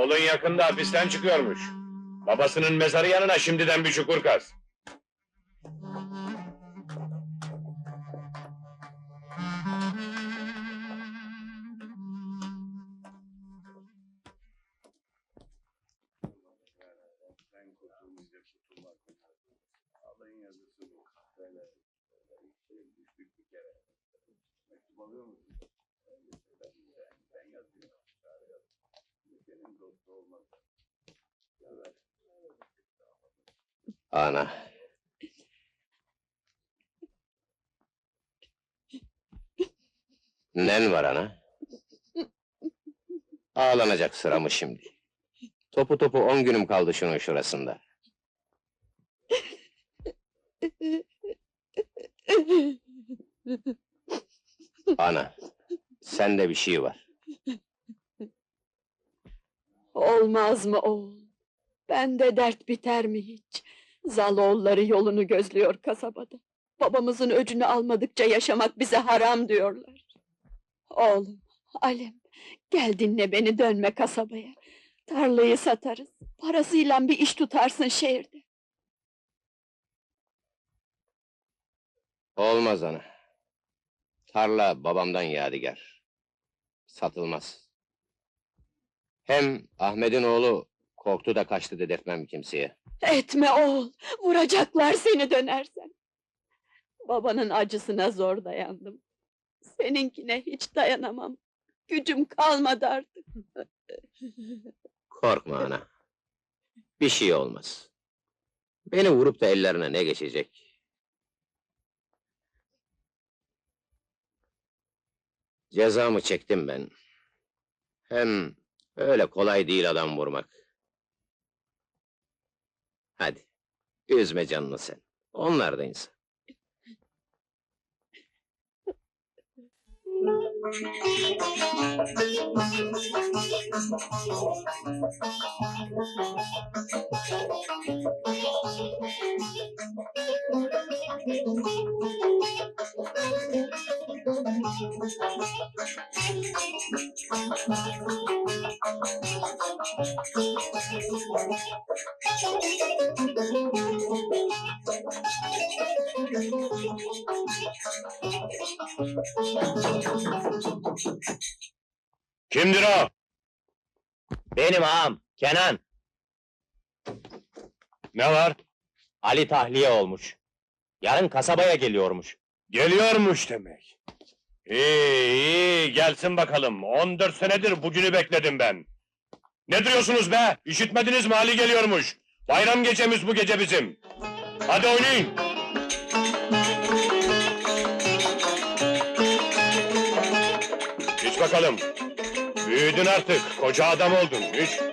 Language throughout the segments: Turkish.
Oğlun yakında hapisten çıkıyormuş. Babasının mezarı yanına şimdiden bir çukur kaz. Ana. Nen var ana? Ağlanacak sıra mı şimdi? Topu topu on günüm kaldı şunun şurasında. Ana, sende bir şey var. Olmaz mı oğul? Bende dert biter mi hiç? Zaloğulları yolunu gözlüyor kasabada. Babamızın öcünü almadıkça yaşamak bize haram diyorlar. Oğlum, Alem, gel dinle beni dönme kasabaya. Tarlayı satarız. Parasıyla bir iş tutarsın şehirde. Olmaz ana. Tarla babamdan yadigar. Satılmaz. Hem Ahmet'in oğlu korktu da kaçtı dedirtmem kimseye. Etme oğul, vuracaklar seni dönersen. Babanın acısına zor dayandım. Seninkine hiç dayanamam. Gücüm kalmadı artık. Korkma ana. Bir şey olmaz. Beni vurup da ellerine ne geçecek? Cezamı çektim ben. Hem öyle kolay değil adam vurmak. Hadi, üzme canını sen. Onlar da insan. Kimdir o? Benim ağam, Kenan. Ne var? Ali tahliye olmuş. Yarın kasabaya geliyormuş. Geliyormuş demek. İyi iyi gelsin bakalım. 14 senedir bugünü bekledim ben. Ne duruyorsunuz be? İşitmediniz mi Ali geliyormuş. Bayram gecemiz bu gece bizim. Hadi oynayın. İç bakalım. Büyüdün artık. Koca adam oldun. İç.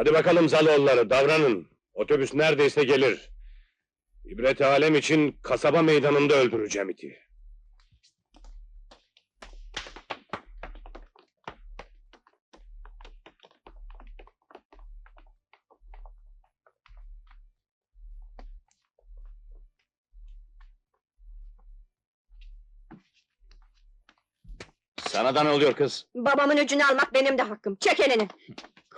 Hadi bakalım Zaloğulları davranın. Otobüs neredeyse gelir. İbret alem için kasaba meydanında öldüreceğim iti. Sana da ne oluyor kız? Babamın öcünü almak benim de hakkım. Çek elini.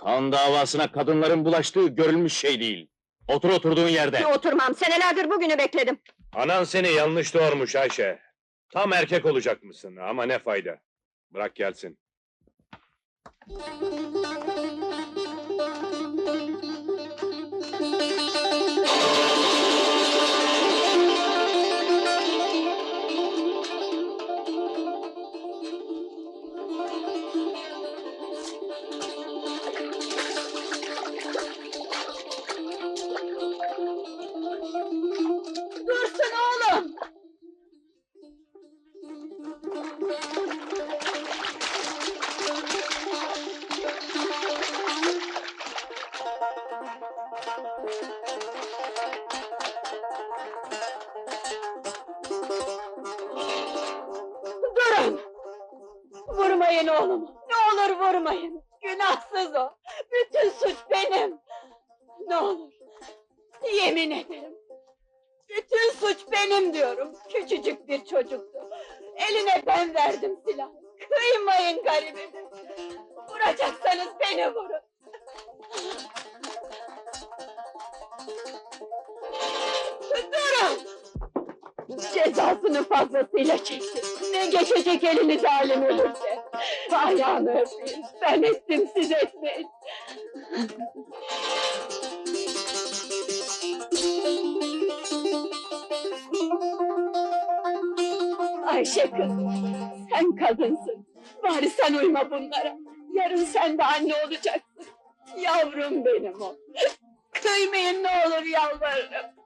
Kan davasına kadınların bulaştığı görülmüş şey değil. Otur oturduğun yerde. Oturmam. Senelerdir bugünü bekledim. Anan seni yanlış doğurmuş Ayşe. Tam erkek olacak mısın ama ne fayda. Bırak gelsin. Vurmayın oğlumu! Ne olur vurmayın! Günahsız o! Bütün suç benim! Ne olur! Yemin ederim! Bütün suç benim diyorum. Küçücük bir çocuktu. Eline ben verdim silah. Kıymayın garibimi. Vuracaksanız beni vurun. Durun! Cezasını fazlasıyla çekti. Ne geçecek elinize halim ölürse. Ayağını öpeyim. Ben ettim siz etmeyin. Ayşe kızım, sen kadınsın. Bari sen uyma bunlara. Yarın sen de anne olacaksın. Yavrum benim o. Kıymayın ne olur yalvarırım.